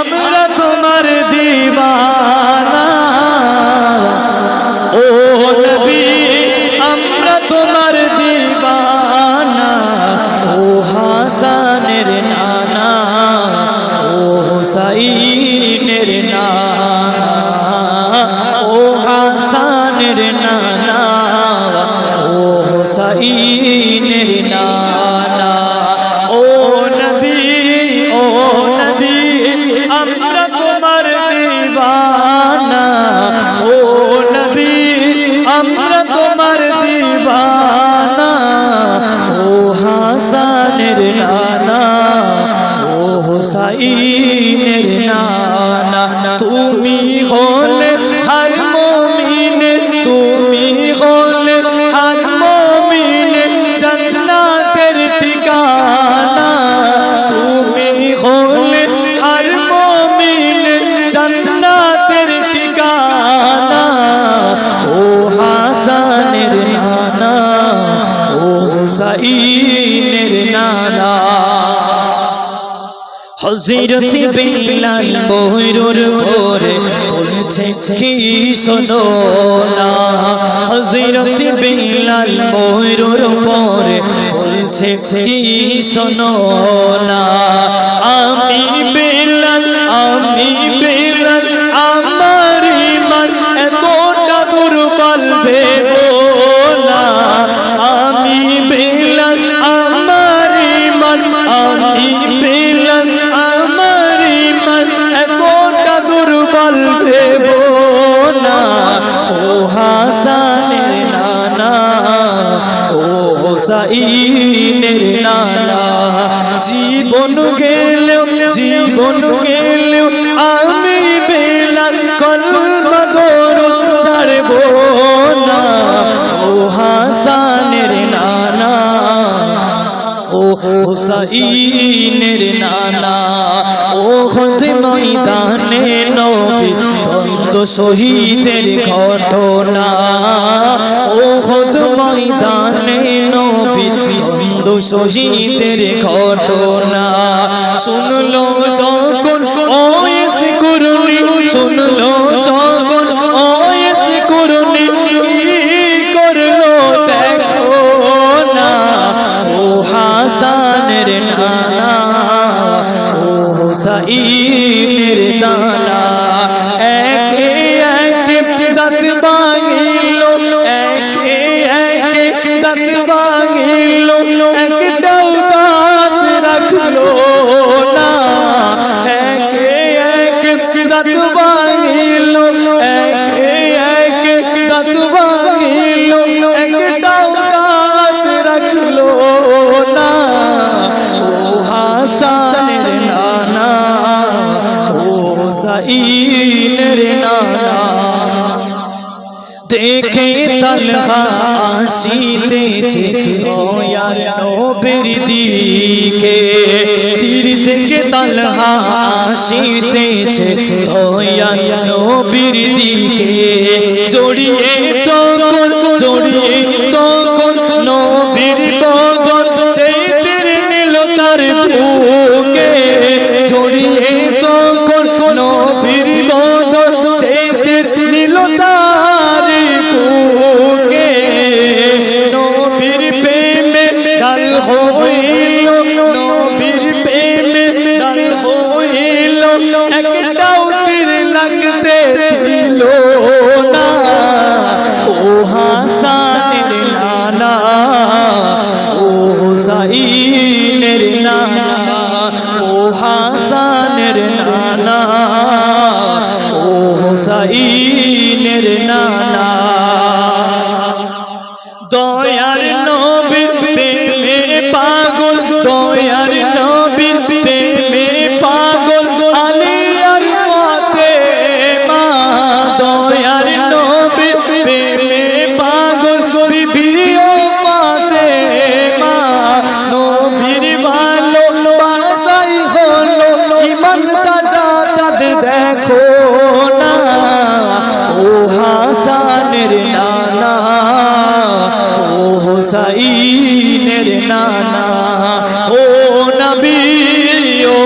আমরা তোমার দিবানা। ও নবী, আমরা তোমার দিবানা। ও হাসানের নানা, ও হুসাইনের নানা। ও হাসানের তুমি হলে হর মমিনে তুমি হলে হর মমিনে জান্নাতের ঠিকানা। তুমি হলে হর মমিনে জান্নাতের ঠিকানা। ও হাসানের নানা, ও হুসাইনের হজরত বিলাল বহরুর পরে বলছে কি শোনো না? হজরত বিলাল বহরুর পরে বলছে কি শোনো না? আমি হোসাইনের নানা জীবন গেলেও জীবন গেলেও আমি বেলাল কলমা ছাড়বো না। ও হাসানের নানা ও হুসাইনের নানা ও খোদ ময়দানে শহীদের ঘটনা। ও খোদ ময়দানে নবী দ্বন্দ্ব শহীদের ঘটনা। শুনলো যখন ওয়েস করুনি, শুনলো যখন ওয়েস করুনি করল দেখো না। ও হাসানের নানা, ও হুসাইনের নানা সাইনের নানা। দেখে তলহা আসিতেছে দয়ার নবীর দিকে, তীর থেকে তলহা আসিতেছে দয়ার নবীর দিকে। জড়িয়ে তখন, জড়িয়ে হইল নবীর প্রেমে ডাল হইল একটাও তীর লাগতে দিল না ও হাসানের নানা ও হুসাইনের নানা ও হাসানের নানা ও হুসাইনের নানা ও নবী ও